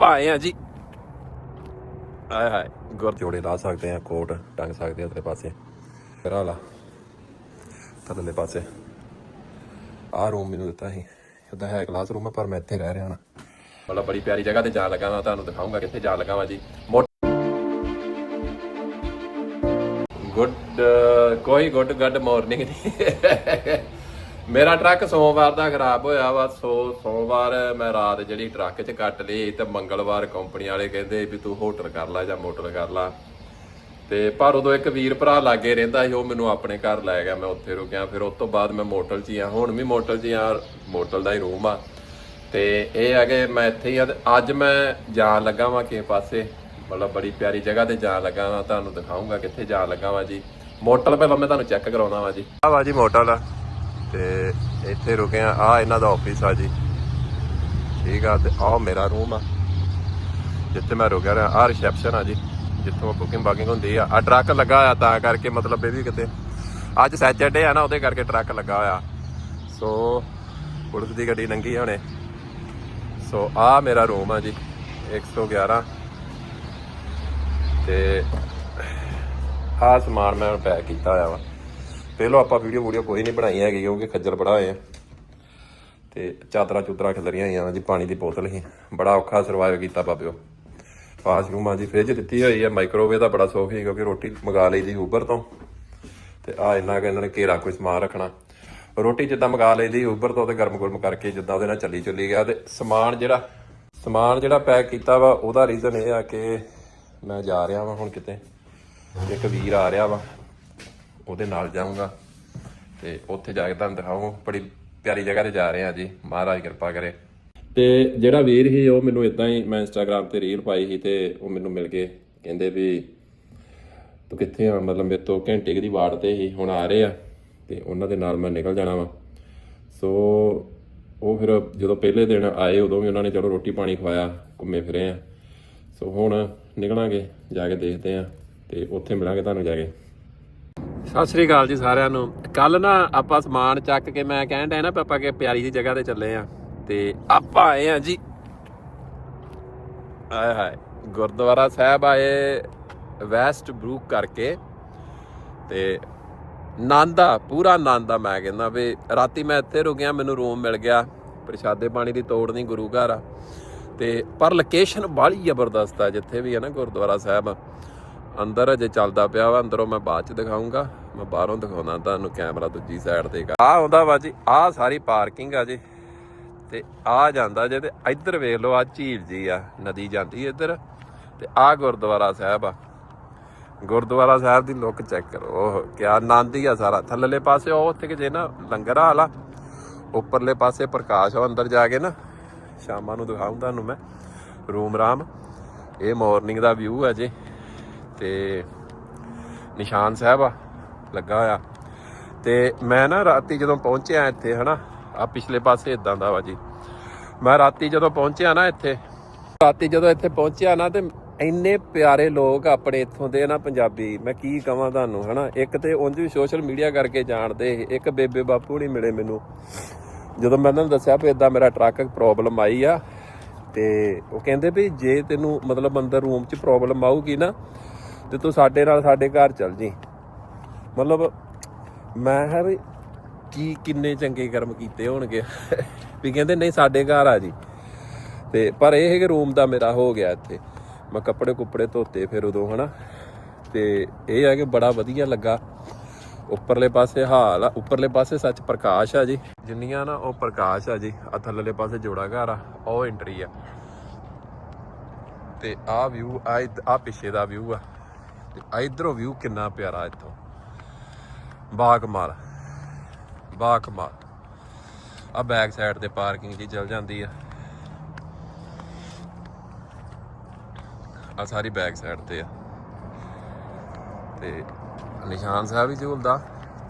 ਪਾਏ ਆ ਜੀ। ਆਏ ਹਾਏ। ਗੁਰ ਜੋੜੇ ਲਾ ਸਕਦੇ ਆ ਕੋਟ ਟੰਗ ਸਕਦੇ ਆ ਤੇਰੇ ਪਾਸੇ। ਕਰਾ ਲਾ ਥੱਲੇ ਪਾਸੇ। ਆ ਰੂਮ ਮੈਨੂੰ ਦਿੱਤਾ ਸੀ। ਉਹਦਾ ਹੈ ਕਲਾਸ ਰੂਮ ਪਰ ਮੈਂ ਇੱਥੇ ਰਹਿ ਰਿਹਾ ਹਾਂ। ਮਤਲਬ ਬੜੀ ਪਿਆਰੀ ਜਗ੍ਹਾ ਤੇ ਜਾਣ ਲੱਗਾ ਮੈਂ ਤੁਹਾਨੂੰ ਦਿਖਾਉਂਗਾ ਕਿੱਥੇ ਜਾਣ ਲੱਗਾ ਵਾਂ ਜੀ। ਗੁੱਡ ਕੋਈ ਗੁੱਡ ਗੁੱਡ ਮਾਰਨਿੰਗ ਨਹੀਂ ਮੇਰਾ ਟਰੱਕ ਸੋਮਵਾਰ ਦਾ ਖਰਾਬ ਹੋਇਆ ਵਾ, ਸੋ ਸੋਮਵਾਰ ਮੈਂ ਰਾਤ ਜਿਹੜੀ ਟਰੱਕ 'ਚ ਕੱਟ ਲਈ ਤੇ ਮੰਗਲਵਾਰ ਕੰਪਨੀ ਵਾਲੇ ਕਹਿੰਦੇ ਵੀ ਤੂੰ ਹੋਟਲ ਕਰ ਲੈ ਜਾਂ ਮੋਟਰ ਕਰ ਲੈ। ਤੇ ਪਰ ਉਦੋਂ ਇੱਕ ਵੀਰ ਭਰਾ ਲਾਗੇ ਰਹਿੰਦਾ ਸੀ, ਉਹ ਮੈਨੂੰ ਆਪਣੇ ਘਰ ਲੈ ਗਿਆ, ਮੈਂ ਉੱਥੇ ਰੁਕਿਆ। ਫਿਰ ਉਸ ਤੋਂ ਬਾਅਦ ਮੈਂ ਮੋਟਲ 'ਚ ਹੀ ਆ, ਹੁਣ ਵੀ ਮੋਟਲ 'ਚ ਹੀ ਆ, ਮੋਟਲ ਦਾ ਹੀ ਰੂਮ ਆ। ਤੇ ਇਹ ਆ ਕਿ ਮੈਂ ਇੱਥੇ ਹੀ ਆ ਤੇ ਅੱਜ ਮੈਂ ਜਾਣ ਲੱਗਾ ਵਾਂ ਕਿਸੇ ਪਾਸੇ, ਮਤਲਬ ਬੜੀ ਪਿਆਰੀ ਜਗ੍ਹਾ ਤੇ ਜਾਣ ਲੱਗਾ ਵਾਂ। ਤੁਹਾਨੂੰ ਦਿਖਾਉਂਗਾ ਕਿੱਥੇ ਜਾਣ ਲੱਗਾ ਵਾਂ ਜੀ। ਮੋਟਲ ਪਹਿਲਾਂ ਮੈਂ ਤੁਹਾਨੂੰ ਚੈੱਕ ਕਰਾਉਣਾ ਵਾਂ ਜੀ। ਆ ਵਾ ਜੀ ਮੋਟਲ ਤੇ ਇੱਥੇ ਰੁਕੇ ਆ। ਆ ਇਹਨਾਂ ਦਾ ਆਫਿਸ ਆ ਜੀ। ਠੀਕ ਆ ਤੇ ਆਹ ਮੇਰਾ ਰੂਮ ਆ। ਜਿੱਥੇ ਮੈਂ ਰੁਕਿਆ ਰਿਹਾ ਆ ਰਿਸੈਪਸ਼ਨ ਆ ਜੀ। ਜਿੱਥੋਂ ਬੁਕਿੰਗ ਬਾਕਿੰਗ ਹੁੰਦੀ ਆ। ਆ ਟਰੱਕ ਲੱਗਾ ਹੋਇਆ ਤਾਂ ਕਰਕੇ ਮਤਲਬ ਇਹ ਵੀ ਕਿਤੇ ਅੱਜ ਸੈਚਰਡੇ ਆ ਨਾ, ਉਹਦੇ ਕਰਕੇ ਟਰੱਕ ਲੱਗਾ ਹੋਇਆ। ਸੋ ਪੁਲਿਸ ਦੀ ਗੱਡੀ ਲੰਘੀ ਹੁਣੇ। ਸੋ ਆ ਮੇਰਾ ਰੂਮ ਆ ਜੀ 111 ਤੇ ਆ ਸਮਾਨ ਮੈਂ ਪੈਕ ਕੀਤਾ ਹੋਇਆ ਵਾ। ਪਹਿਲਾਂ ਆਪਾਂ ਵੀਡੀਓ ਵੀਡੀਓ ਕੋਈ ਨਹੀਂ ਬਣਾਈ ਹੈਗੀ ਕਿਉਂਕਿ ਖੱਜਲ ਬੜਾ ਹੋਏ ਆ। ਤੇ ਚਾਦਰਾਂ ਚੁਦਰਾਂ ਖਿਲਰੀਆਂ ਹੋਈਆਂ ਜੀ, ਪਾਣੀ ਦੀ ਬੋਤਲ ਹੀ ਬੜਾ ਔਖਾ ਸਰਵਾਈਵ ਕੀਤਾ ਬਾਬਿਓ। ਆ ਜੀ ਫ੍ਰਿਜ ਦਿੱਤੀ ਹੋਈ ਹੈ ਮਾਈਕ੍ਰੋਵੇਵ ਦਾ ਬੜਾ ਸੌਖ ਹੈ ਕਿਉਂਕਿ ਰੋਟੀ ਮੰਗਾ ਲਈ ਦੀ ਉਬਰ ਤੋਂ। ਤੇ ਆ ਇੰਨਾ ਕਿ ਇਹਨਾਂ ਨੇ ਘੇਰਾ ਕੋਈ ਸਮਾਨ ਰੱਖਣਾ। ਰੋਟੀ ਜਿੱਦਾਂ ਮੰਗਾ ਲਈ ਦੀ ਉਬਰ ਤੋਂ ਤੇ ਗਰਮ ਗਰਮ ਕਰਕੇ ਜਿੱਦਾਂ ਉਹਦੇ ਨਾਲ ਚੱਲੀ ਚੱਲੀ ਗਿਆ ਤੇ ਸਮਾਨ ਜਿਹੜਾ ਸਮਾਨ ਜਿਹੜਾ ਪੈਕ ਕੀਤਾ ਵਾ, ਉਹਦਾ ਰੀਜ਼ਨ ਇਹ ਆ ਕਿ ਮੈਂ ਜਾ ਰਿਹਾ ਵਾਂ ਹੁਣ ਕਿਤੇ। ਇੱਕ ਵੀਰ ਆ ਰਿਹਾ ਵਾ। ਉਹਦੇ ਨਾਲ ਜਾਊਂਗਾ। ਤੇ ਉੱਥੇ ਜਾ ਕੇ ਤੁਹਾਨੂੰ ਦਿਖਾਉਂ ਬੜੀ ਪਿਆਰੀ ਜਗ੍ਹਾ ਤੇ ਜਾ ਰਹੇ ਆ ਜੀ। ਮਹਾਰਾਜ ਕਿਰਪਾ ਕਰੇ। ਤੇ ਜਿਹੜਾ ਵੀਰ ਸੀ, ਉਹ ਮੈਨੂੰ ਇਦਾਂ ਹੀ ਮੈਂ ਇੰਸਟਾਗ੍ਰam ਤੇ ਰੀਲ ਪਾਈ ਸੀ ਤੇ ਉਹ ਮੈਨੂੰ ਮਿਲ ਕੇ ਕਹਿੰਦੇ ਵੀ, ਤੂੰ ਕਿੱਥੇ ਆ? ਮਤਲਬ ਮੇਰੇ ਤੋਂ ਘੰਟੇ ਕੁ ਦੀ ਵਾਟ ਤੇ ਹੀ ਹੁਣ ਆ ਰਹੇ ਆ ਤੇ ਉਹਨਾਂ ਦੇ ਨਾਲ ਮੈਂ ਨਿਕਲ ਜਾਣਾ ਵਾ। ਸੋ ਉਹ ਫਿਰ ਜਦੋਂ ਪਹਿਲੇ ਦਿਨ ਆਏ, ਉਦੋਂ ਵੀ ਉਹਨਾਂ ਨੇ ਚਲੋ ਰੋਟੀ ਪਾਣੀ ਖਵਾਇਆ, ਘੁੰਮੇ ਫਿਰੇ ਆ। ਸੋ ਹੁਣ ਨਿਕਲਾਂਗੇ, ਜਾ ਕੇ ਦੇਖਦੇ ਆ ਤੇ ਉੱਥੇ ਮਿਲਾਂਗੇ ਤੁਹਾਨੂੰ ਜਾ ਕੇ। ਸਤਿ ਸ੍ਰੀ ਅਕਾਲ ਜੀ ਸਾਰਿਆਂ ਨੂੰ। ਕੱਲ ਨਾ ਆਪਾਂ ਸਮਾਨ ਚੱਕ ਕੇ ਮੈਂ ਕਹਿਣ ਡਿਆ ਨਾ ਪਾਪਾ ਕਿ ਪਿਆਰੀ ਦੀ ਜਗ੍ਹਾ ਤੇ ਚੱਲੇ ਆ। ਤੇ ਆਪਾਂ ਆਏ ਆ ਜੀ। ਆਏ ਹਾਏ, ਗੁਰਦੁਆਰਾ ਸਾਹਿਬ ਆਏ ਵੈਸਟ ਬਰੂਕ ਕਰਕੇ। ਤੇ ਨੰਦਾ ਪੂਰਾ ਨੰਦਾ ਮੈਂ ਕਹਿੰਦਾ ਵੀ ਰਾਤੀ ਮੈਂ ਇੱਥੇ ਰੁਕਿਆ, ਮੈਨੂੰ ਰੂਮ ਮਿਲ ਗਿਆ। ਪ੍ਰਸ਼ਾਦੇ ਪਾਣੀ ਦੀ ਤੋੜ ਨਹੀਂ ਗੁਰੂ ਘਰ ਆ। ਤੇ ਪਰ ਲੋਕੇਸ਼ਨ ਬਾਹਲੀ ਜ਼ਬਰਦਸਤ ਆ, ਜਿੱਥੇ ਵੀ ਹੈ ਨਾ ਗੁਰਦੁਆਰਾ ਸਾਹਿਬ। ਅੰਦਰ ਅਜੇ ਚੱਲਦਾ ਪਿਆ ਵਾ, ਅੰਦਰੋਂ ਮੈਂ ਬਾਅਦ ਚ ਦਿਖਾਉਂਗਾ ਮੈਂ ਬਾਹਰੋਂ ਦਿਖਾਉਂਦਾ ਤੁਹਾਨੂੰ ਕੈਮਰਾ ਦੂਜੀ ਸਾਈਡ ਤੇ ਆ ਆਉਂਦਾ ਵਾ ਜੀ ਆ ਸਾਰੀ ਪਾਰਕਿੰਗ ਆ ਜੀ। ਤੇ ਆ ਜਾਂਦਾ ਜੇ ਤੇ ਇੱਧਰ ਵੇਖ ਲਓ ਆ ਝੀਲ ਜੀ ਆ, ਨਦੀ ਜਾਂਦੀ ਇੱਧਰ। ਤੇ ਆ ਗੁਰਦੁਆਰਾ ਸਾਹਿਬ ਆ। ਗੁਰਦੁਆਰਾ ਸਾਹਿਬ ਦੀ ਲੁੱਕ ਚੈੱਕ ਕਰੋ। ਉਹ ਕੀ ਆਨੰਦ ਹੀ ਆ ਸਾਰਾ। ਥੱਲੇਲੇ ਪਾਸੇ ਉਹ ਉੱਥੇ ਕਿ ਜੇ ਨਾ ਲੰਗਰ ਹਾਲ ਉੱਪਰਲੇ ਪਾਸੇ ਪ੍ਰਕਾਸ਼ ਆ, ਅੰਦਰ ਜਾ ਕੇ ਨਾ। ਸ਼ਾਮਾਂ ਨੂੰ ਦਿਖਾਉਂ ਤੁਹਾਨੂੰ ਮੈਂ। ਰੂਮ ਰਾਮ। ਇਹ ਮਾਰਨਿੰਗ ਦਾ ਵਿਊ ਆ ਜੇ। ਤੇ ਨਿਸ਼ਾਨ ਸਾਹਿਬ ਆ। ਲੱਗਾ ਹੋਇਆ। ਤੇ ਮੈਂ ਨਾ ਰਾਤੀ ਜਦੋਂ ਪਹੁੰਚਿਆ ਇੱਥੇ, ਹਨਾ ਆ ਪਿਛਲੇ ਪਾਸੇ ਇਦਾਂ ਦਾ ਵਾ ਜੀ। ਮੈਂ ਰਾਤੀ ਜਦੋਂ ਪਹੁੰਚਿਆ ਨਾ ਇੱਥੇ, ਰਾਤੀ ਜਦੋਂ ਇੱਥੇ ਪਹੁੰਚਿਆ ਨਾ, ਤੇ ਇੰਨੇ ਪਿਆਰੇ ਲੋਕ ਆਪਣੇ ਇੱਥੋਂ ਦੇ ਨਾ ਪੰਜਾਬੀ, ਮੈਂ ਕੀ ਕਹਾਂ ਤੁਹਾਨੂੰ, ਹਨਾ, ਇੱਕ ਤੇ ਉਂਝ ਵੀ ਸੋਸ਼ਲ ਮੀਡੀਆ ਕਰਕੇ ਜਾਣਦੇ ਸੀ। ਇੱਕ ਬੇਬੇ ਬਾਪੂ ਨਹੀਂ ਮਿਲੇ ਮੈਨੂੰ। ਜਦੋਂ ਮੈਂ ਉਹਨਾਂ ਨੂੰ ਦੱਸਿਆ ਵੀ ਇਦਾਂ ਮੇਰਾ ਟਰੱਕ ਪ੍ਰੋਬਲਮ ਆਈ ਆ, ਤੇ ਉਹ ਕਹਿੰਦੇ ਵੀ ਜੇ ਤੈਨੂੰ ਮਤਲਬ ਅੰਦਰ ਰੂਮ 'ਚ ਪ੍ਰੋਬਲਮ ਆਊਗੀ ਨਾ, ਤੇ ਤੂੰ ਸਾਡੇ ਨਾਲ ਸਾਡੇ ਘਰ ਚੱਲ ਜੀ। ਮਤਲਬ ਮੈਂ ਕਿਹਾ ਵੀ ਕੀ ਕਿੰਨੇ ਚੰਗੇ ਕਰਮ ਕੀਤੇ ਹੋਣਗੇ। ਵੀ ਕਹਿੰਦੇ ਨਹੀਂ ਸਾਡੇ ਘਰ ਆ ਜੀ। ਤੇ ਪਰ ਇਹ ਹੈ ਕਿ ਰੂਮ ਦਾ ਮੇਰਾ ਹੋ ਗਿਆ ਇੱਥੇ। ਮੈਂ ਕੱਪੜੇ ਕੁੱਪੜੇ ਧੋਤੇ ਫਿਰ ਉਦੋਂ, ਹਨਾ। ਤੇ ਇਹ ਆ ਕਿ ਬੜਾ ਵਧੀਆ ਲੱਗਾ। ਉੱਪਰਲੇ ਪਾਸੇ ਹਾਲ ਆ, ਉੱਪਰਲੇ ਪਾਸੇ ਸੱਚ ਪ੍ਰਕਾਸ਼ ਆ ਜੀ। ਜਿੰਨੀਆਂ ਨਾ ਉਹ ਪ੍ਰਕਾਸ਼ ਆ ਜੀ ਆ ਥੱਲੇਲੇ ਪਾਸੇ ਜੋੜਾ ਘਰ ਆ, ਉਹ ਐਂਟਰੀ ਆ। ਤੇ ਆ ਵਿਊ ਆ ਆ ਪਿੱਛੇ ਦਾ ਵਿਊ ਆ। ਤੇ ਇਧਰੋਂ ਵਿਊ ਕਿੰਨਾ ਪਿਆਰਾ ਇੱਥੋਂ। ਬਾਗਮਾਲ ਬਾਗਮਾਲ ਆ ਬੈਕ ਸਾਈਡ ਤੇ ਪਾਰਕਿੰਗ ਜੀ ਚਲ ਜਾਂਦੀ ਆ। ਆ ਸਾਰੀ ਬੈਕ ਸਾਈਡ ਤੇ ਆ। ਤੇ ਨਿਸ਼ਾਨ ਸਾਹਿਬ ਹੀ ਝੂਲਦਾ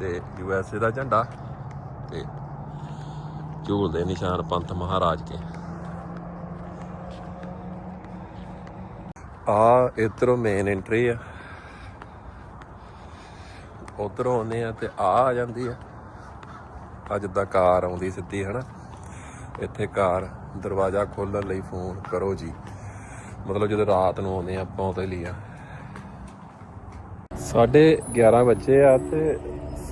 ਤੇ ਯੂ ਐਸ ਏ ਦਾ ਝੰਡਾ ਤੇ ਝੂਲਦੇ ਨਿਸ਼ਾਨ ਪੰਥ ਮਹਾਰਾਜ ਕੇ। ਆ ਇਧਰੋਂ ਮੇਨ ਐਂਟਰੀ ਆ। ਉਧਰੋਂ ਆਉਂਦੇ ਆ ਤੇ ਆ ਆ ਜਾਂਦੀ ਆ। ਆ ਜਿੱਦਾਂ ਕਾਰ ਆਉਂਦੀ ਸਿੱਧੀ, ਹਨਾ? ਇੱਥੇ ਕਾਰ, ਦਰਵਾਜ਼ਾ ਖੋਲਣ ਲਈ ਫੋਨ ਕਰੋ ਜੀ। ਮਤਲਬ ਜਦੋਂ ਰਾਤ ਨੂੰ ਆਉਂਦੇ ਆ, ਆਪਾਂ ਉਹਦੇ ਲਈ ਆ ਸਾਢੇ 11 ਵਜੇ ਆ ਤੇ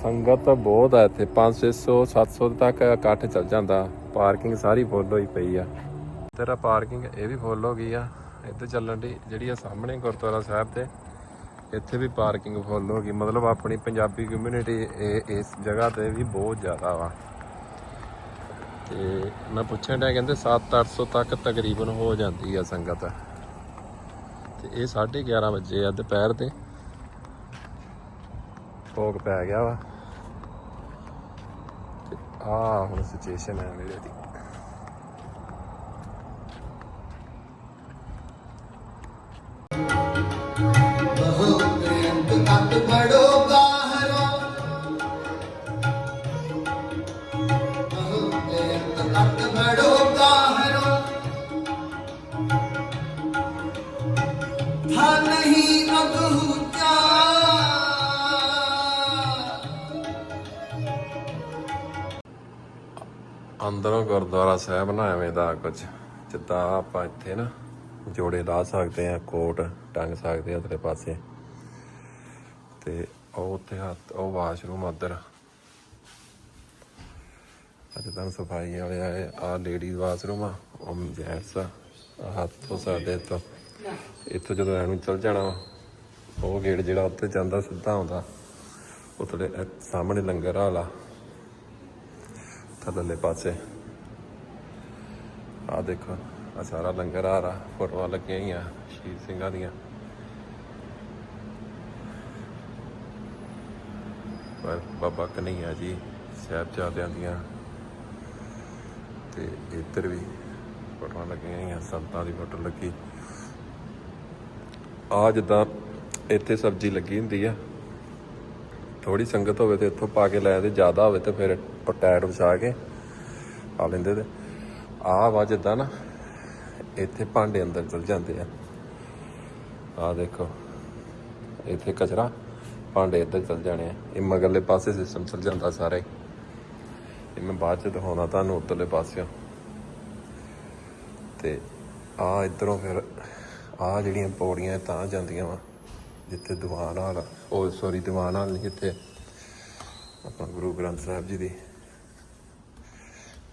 ਸੰਗਤ ਤਾਂ ਬਹੁਤ ਆ ਇੱਥੇ। 500 700 ਤੱਕ ਇਕੱਠ ਚੱਲ ਜਾਂਦਾ। ਪਾਰਕਿੰਗ ਸਾਰੀ ਫੁੱਲ ਹੋਈ ਪਈ ਆ। ਤੇਰਾ ਪਾਰਕਿੰਗ, ਇਹ ਵੀ ਫੁੱਲ ਹੋ ਗਈ ਆ। ਇੱਧਰ ਚੱਲਣ ਦੀ ਜਿਹੜੀ ਆ ਸਾਹਮਣੇ ਗੁਰਦੁਆਰਾ ਸਾਹਿਬ ਤੇ। ਇੱਥੇ ਵੀ ਪਾਰਕਿੰਗ ਫੁੱਲ ਹੋ ਗਈ। ਮਤਲਬ ਆਪਣੀ ਪੰਜਾਬੀ ਕਮਿਊਨਿਟੀ ਇਸ ਜਗ੍ਹਾ ਤੇ ਵੀ ਬਹੁਤ ਜ਼ਿਆਦਾ ਵਾ। ਤੇ ਮੈਂ ਪੁੱਛਣ ਡਿਆ, ਕਹਿੰਦੇ 7-800 ਤੱਕ ਤਕਰੀਬਨ ਹੋ ਜਾਂਦੀ ਆ ਸੰਗਤ। ਤੇ ਇਹ 11:30 ਵਜੇ ਆ ਦੁਪਹਿਰ ਦੇ। ਭੋਗ ਪੈ ਗਿਆ ਵਾ। ਤੇ ਆ ਹੁਣ ਸਿਚੁਏਸ਼ਨ ਹੈ ਮੇਰੇ। ਦੀ ਅੰਦਰੋਂ ਗੁਰਦੁਆਰਾ ਸਾਹਿਬ ਨਾ ਐਵੇਂ ਦਾ ਕੁਝ ਜਿੱਦਾਂ ਆਪਾਂ ਇੱਥੇ ਨਾ ਜੋੜੇ ਲਾ ਸਕਦੇ ਆ ਕੋਟ ਟੰਗ ਸਕਦੇ ਆ ਤੇਰੇ ਪਾਸੇ। ਤੇ ਉਹ ਉੱਥੇ ਹੱਥ, ਉਹ ਵਾਸ਼ਰੂਮ ਉਧਰ। ਅੱਜ ਤਾਂ ਸਫ਼ਾਈ ਵਾਲੇ ਆਏ ਆ ਲੇਡੀਜ਼ ਵਾਸ਼ਰੂਮ ਆ, ਉਹ ਜੈਂਟਸ ਆ, ਆਹ ਹੱਥ ਸਾਡੇ ਤੋਂ ਇੱਥੋਂ ਜਦੋਂ ਐਨੂੰ ਚੱਲ ਜਾਣਾ ਉਹ ਗੇਟ ਜਿਹੜਾ ਉੱਤੇ ਜਾਂਦਾ ਸਿੱਧਾ ਆਉਂਦਾ। ਉਤਲੇ ਸਾਹਮਣੇ ਲੰਗਰ ਵਾਲਾ ਥੱਲੇ ਪਾਸੇ। ਆ ਦੇਖੋ ਆ ਸਾਰਾ ਲੰਗਰ ਆ ਰਾ ਫੋਟੋਆਂ ਲੱਗੀਆਂ ਹੋਈਆਂ, ਸ਼ਹੀਦ ਸਿੰਘਾਂ ਦੀਆਂ। ਬਾਬਾ ਕਨਈਆ ਜੀ, ਸਾਹਿਬਜ਼ਾਦਿਆਂ ਦੀਆਂ। ਤੇ ਇੱਧਰ ਵੀ ਫੋਟੋਆਂ ਲੱਗੀਆਂ ਹੋਈਆਂ, ਸੰਤਾਂ ਦੀ ਫੋਟੋ ਲੱਗੀ। ਆ ਜਿੱਦਾਂ ਇੱਥੇ ਸਬਜ਼ੀ ਲੱਗੀ ਹੁੰਦੀ ਆ ਥੋੜੀ ਸੰਗਤ ਹੋਵੇ ਤੇ ਇੱਥੋਂ ਪਾ ਕੇ ਲੈ ਤੇ ਜ਼ਿਆਦਾ ਹੋਵੇ ਤੇ ਫਿਰ ਉਹ ਵਿਛਾ ਕੇ ਪਾ ਲੈਂਦੇ ਤੇ ਆਹ ਵਾ ਜਿੱਦਾਂ ਨਾ, ਇੱਥੇ ਭਾਂਡੇ ਅੰਦਰ ਚਲ ਜਾਂਦੇ ਆ। ਆਹ ਦੇਖੋ, ਇੱਥੇ ਕਚਰਾ। ਭਾਂਡੇ ਇੱਧਰ ਚੱਲ ਜਾਣੇ ਆ। ਇਹ ਮਗਰਲੇ ਪਾਸੇ ਸਿਸਟਮ ਚਲ ਜਾਂਦਾ ਸਾਰਾ। ਹੀ ਇਹ ਮੈਂ ਬਾਅਦ ਚ ਦਿਖਾਉਣਾ ਤੁਹਾਨੂੰ ਉੱਤਰਲੇ ਪਾਸਿਓਂ। ਤੇ ਆ ਇਧਰੋਂ ਫਿਰ ਆ ਜਿਹੜੀਆਂ ਪੌੜੀਆਂ ਤਾਂ ਜਾਂਦੀਆਂ ਵਾ, ਜਿੱਥੇ ਦੀਵਾਨ ਹਾਲ ਆ। ਉਹ ਸੌਰੀ ਦੀਵਾਨ ਹਾਲ ਨਹੀਂ ਜਿੱਥੇ ਆਪਣਾ ਗੁਰੂ ਗ੍ਰੰਥ ਸਾਹਿਬ ਜੀ ਦੀ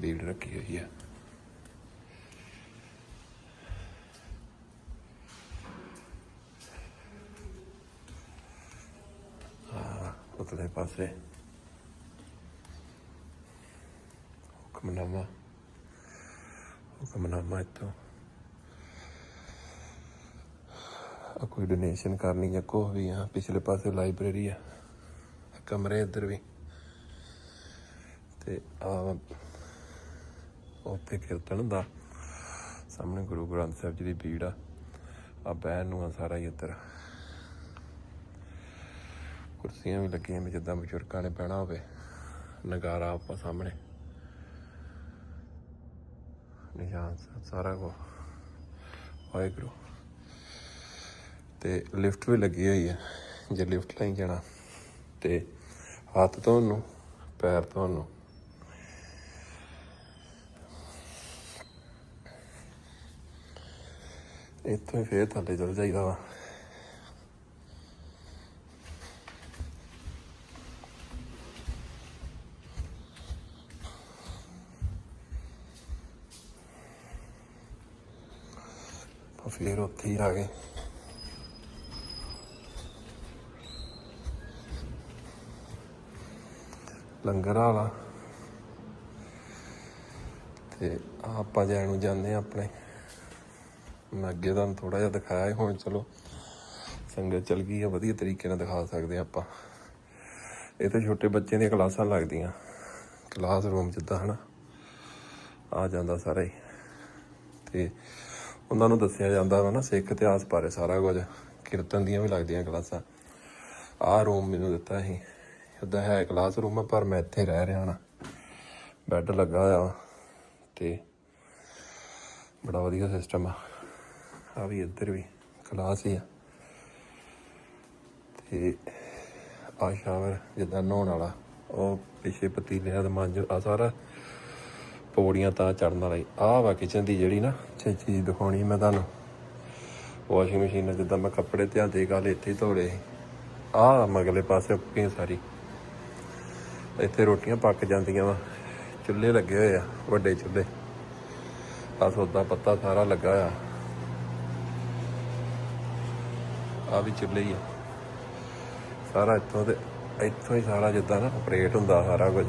ਬੀੜ ਰੱਖੀ ਹੋਈ ਹੈ ਆ। ਉਤਲੇ ਪਾਸੇ ਹੁਕਮਨਾਮਾ ਹੁਕਮਨਾਮਾ ਇੱਥੋਂ ਆ ਕੋਈ ਡੋਨੇਸ਼ਨ ਕਰਨੀ ਜਾਂ ਕੋਈ ਵੀ ਆ ਪਿਛਲੇ ਪਾਸੇ ਲਾਇਬ੍ਰੇਰੀ ਆ ਕਮਰੇ ਇੱਧਰ ਵੀ ਤੇ ਆ ਉੱਥੇ ਕੀਰਤਨ ਦਾ ਸਾਹਮਣੇ ਗੁਰੂ ਗ੍ਰੰਥ ਸਾਹਿਬ ਜੀ ਦੀ ਭੀੜ ਆ ਆ ਬੈਨ ਨੂੰ ਆ ਸਾਰਾ ਹੀ ਇੱਧਰ ਕੁਰਸੀਆਂ ਵੀ ਲੱਗੀਆਂ ਵੀ ਜਿੱਦਾਂ ਬਜ਼ੁਰਗਾਂ ਨੇ ਬਹਿਣਾ ਹੋਵੇ, ਨਗਾਰਾ ਆਪਾਂ ਸਾਹਮਣੇ। ਨਿਸ਼ਾਨ ਸਾਰਾ ਕੋ ਵਾਹਿਗੁਰੂ। ਤੇ ਲਿਫਟ ਵੀ ਲੱਗੀ ਹੋਈ ਹੈ ਜੇ ਲਿਫਟ ਲਈ ਜਾਣਾ, ਤੇ ਹੱਥ ਧੋਣ ਪੈਰ ਤੁਹਾਨੂੰ ਇੱਥੋਂ ਹੀ ਫੇਰ ਥੱਲੇ ਚਲ ਜਾਈਦਾ ਵਾ। ਫੇਰ ਉੱਥੇ ਹੀ ਆ ਗਏ। ਲੰਗਰ ਵਾਲਾ। ਤੇ ਆਪਾਂ ਜੈਨ ਨੂੰ ਜਾਂਦੇ ਆ ਆਪਣੇ। ਮੈਂ ਅੱਗੇ ਤੁਹਾਨੂੰ ਥੋੜਾ ਜਿਹਾ ਦਿਖਾਇਆ ਹੁਣ ਚਲੋ ਸੰਗਤ ਚੱਲ ਗਈ ਆ, ਵਧੀਆ ਤਰੀਕੇ ਨਾਲ ਦਿਖਾ ਸਕਦੇ ਆ ਆਪਾਂ। ਇਹ ਤਾਂ ਛੋਟੇ ਬੱਚਿਆਂ ਦੀਆਂ ਕਲਾਸਾਂ ਲੱਗਦੀਆਂ। ਕਲਾਸ ਰੂਮ ਜਿੱਦਾਂ ਹਨਾ, ਆ ਜਾਂਦਾ ਸਾਰਾ ਹੀ। ਤੇ ਉਹਨਾਂ ਨੂੰ ਦੱਸਿਆ ਜਾਂਦਾ ਵਾ ਨਾ ਸਿੱਖ ਇਤਿਹਾਸ ਬਾਰੇ ਸਾਰਾ ਕੁਝ। ਕੀਰਤਨ ਦੀਆਂ ਵੀ ਲੱਗਦੀਆਂ ਕਲਾਸਾਂ। ਆਹ ਰੂਮ ਮੈਨੂੰ ਦਿੱਤਾ ਸੀ। ਉਹਦਾ ਹੈ ਕਲਾਸ ਰੂਮ ਪਰ ਮੈਂ ਇੱਥੇ ਰਹਿ ਰਿਹਾ ਨਾ। ਬੈੱਡ ਲੱਗਾ ਹੋਇਆ ਵਾ ਤੇ ਬੜਾ ਵਧੀਆ ਸਿਸਟਮ ਆ। ਆ ਵੀ ਇੱਧਰ ਵੀ ਕਲਾਸ ਹੀ ਆ। ਤੇ ਆ ਸ਼ਾਵਰ ਜਿੱਦਾਂ ਨਹਾਉਣ ਵਾਲਾ, ਉਹ ਪਿੱਛੇ ਪਤੀਲਿਆਂ ਦਾ ਮਾਂਜ ਆ ਸਾਰਾ ਪੌੜੀਆਂ ਤਾਂ ਚੜਨ ਵਾਲਾ। ਆਹ ਵਾ ਕਿਚਨ ਦੀ ਜਿਹੜੀ ਨਾ ਚੀਜ਼ ਦਿਖਾਉਣੀ ਮੈਂ ਤੁਹਾਨੂੰ। ਵਾਸ਼ਿੰਗ ਮਸ਼ੀਨ ਜਿੱਦਾਂ ਮੈਂ ਕੱਪੜੇ ਧਿਆਂਦੇ ਗੱਲ ਇੱਥੇ ਹੀ ਧੋਲੇ। ਆ ਮਗਲੇ ਪਾਸੇ ਪੱਕੀਆਂ ਸਾਰੀ। ਇੱਥੇ ਰੋਟੀਆਂ ਪੱਕ ਜਾਂਦੀਆਂ ਵਾ। ਚੁੱਲ੍ਹੇ ਲੱਗੇ ਹੋਏ ਆ, ਵੱਡੇ ਚੁੱਲ੍ਹੇ। ਆ ਸੌਦਾ ਪੱਤਾ ਸਾਰਾ ਲੱਗਾ ਆ ਆ ਵੀ ਚੁੱਲ੍ਹੇ ਹੀ ਆ। ਸਾਰਾ ਇੱਥੋਂ ਤੇ ਇੱਥੋਂ ਹੀ ਸਾਰਾ ਜਿੱਦਾਂ ਨਾ ਆਪਰੇਟ ਹੁੰਦਾ ਸਾਰਾ ਕੁਝ।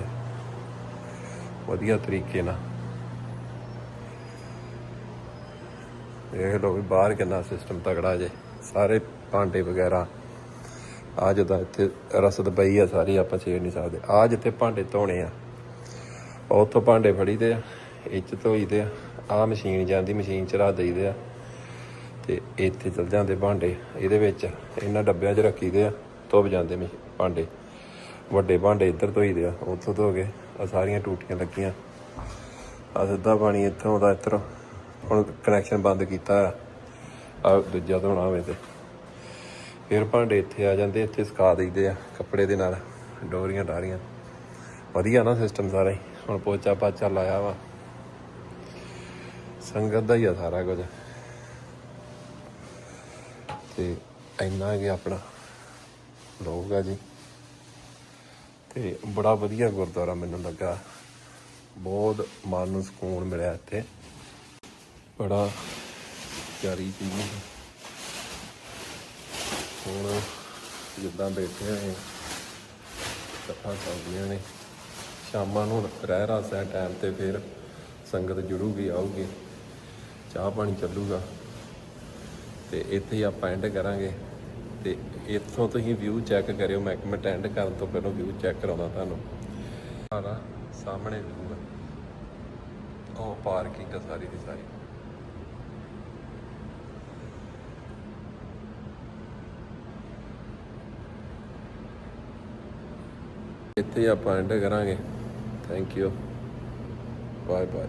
ਵਧੀਆ ਤਰੀਕੇ ਨਾਲ। ਦੇਖ ਲਓ ਵੀ ਬਾਹਰ ਕਿੰਨਾ ਸਿਸਟਮ ਤਗੜਾ ਜੇ। ਸਾਰੇ ਭਾਂਡੇ ਵਗੈਰਾ ਆ ਜਿੱਦਾਂ ਇੱਥੇ ਰਸਦ ਪਈ ਆ, ਸਾਰੀ ਆਪਾਂ ਛੇੜ ਨਹੀਂ ਸਕਦੇ। ਆ ਜਿੱਥੇ ਭਾਂਡੇ ਧੋਣੇ ਆ, ਉੱਥੋਂ ਭਾਂਡੇ ਫੜੀਦੇ ਆ, ਇਹ ਚ ਧੋਈਦੇ ਆ ਆ ਮਸ਼ੀਨ ਜਾਂਦੀ, ਮਸ਼ੀਨ ਚ ਰੱਖ ਦਈਦੇ ਆ ਤੇ ਇੱਥੇ ਚਲ ਜਾਂਦੇ ਭਾਂਡੇ। ਇਹਦੇ ਵਿੱਚ ਇਹਨਾਂ ਡੱਬਿਆਂ 'ਚ ਰੱਖੀਦੇ ਆ, ਧੁੱਪ ਜਾਂਦੇ ਮਸ਼- ਭਾਂਡੇ। ਵੱਡੇ ਭਾਂਡੇ ਇੱਧਰ ਧੋਈਦੇ ਆ, ਉੱਥੋਂ ਧੋ ਕੇ ਆ ਸਾਰੀਆਂ ਟੂਟੀਆਂ ਲੱਗੀਆਂ। ਆ ਸਿੱਧਾ ਪਾਣੀ ਇੱਥੋਂ ਆਉਂਦਾ ਇੱਧਰੋਂ। ਹੁਣ ਕਨੈਕਸ਼ਨ ਬੰਦ ਕੀਤਾ ਆ। ਦੂਜਾ ਧੋਣਾ ਹੋਵੇ ਤੇ। ਫਿਰ ਭਾਂਡੇ ਇੱਥੇ ਆ ਜਾਂਦੇ, ਇੱਥੇ ਸੁਕਾ ਦਈਦੇ ਆ ਕੱਪੜੇ ਦੇ ਨਾਲ, ਡੋਰੀਆਂ ਡਾਰੀਆਂ ਵਧੀਆ ਨਾ ਸਿਸਟਮ ਸਾਰਾ ਹੀ। ਹੁਣ ਪੋਚਾ ਪਾਚਾ ਲਾਇਆ ਵਾ। ਸੰਗਤ ਦਾ ਹੀ ਆ ਸਾਰਾ ਕੁਝ। ਤੇ ਇੰਨਾ ਕਿ ਆਪਣਾ ਲੋਕ ਆ ਜੀ। ਤੇ ਬੜਾ ਵਧੀਆ ਗੁਰਦੁਆਰਾ ਮੈਨੂੰ ਲੱਗਾ। ਬਹੁਤ ਮਨ ਨੂੰ ਸਕੂਨ ਮਿਲਿਆ ਇੱਥੇ। ਬੜਾ ਪਿਆਰੀ ਚੀਜ਼ ਹੁਣ ਜਿੱਦਾਂ ਬੈਠੇ ਹੋਏ ਕਥਾ ਚੱਲਦੀਆਂ ਨੇ। ਸ਼ਾਮਾਂ ਨੂੰ ਰਹਿ ਰਾਸਾ ਟਾਈਮ ਤੇ ਫਿਰ ਸੰਗਤ ਜੁੜੂਗੀ, ਆਊਗੀ। ਚਾਹ ਪਾਣੀ ਚੱਲੂਗਾ। ਤੇ ਇੱਥੇ ਹੀ ਆਪਾਂ ਐਂਡ ਕਰਾਂਗੇ। ਤੇ ਇੱਥੋਂ ਤੁਸੀਂ ਵਿਊ ਚੈੱਕ ਕਰਿਓ, ਮੈਂ ਕਮੈਂਟ ਐਂਡ ਕਰਨ ਤੋਂ ਪਹਿਲਾਂ ਵਿਊ ਚੈੱਕ ਕਰਾਉਣਾ ਤੁਹਾਨੂੰ। ਸਾਰਾ ਸਾਹਮਣੇ ਵਿਊ ਹੈ ਉਹ ਪਾਰਕਿੰਗ ਹੈ ਸਾਰੀ ਦੀ ਸਾਰੀ। ਇੱਥੇ ਹੀ ਆਪਾਂ ਐਂਡ ਕਰਾਂਗੇ। Thank you bye bye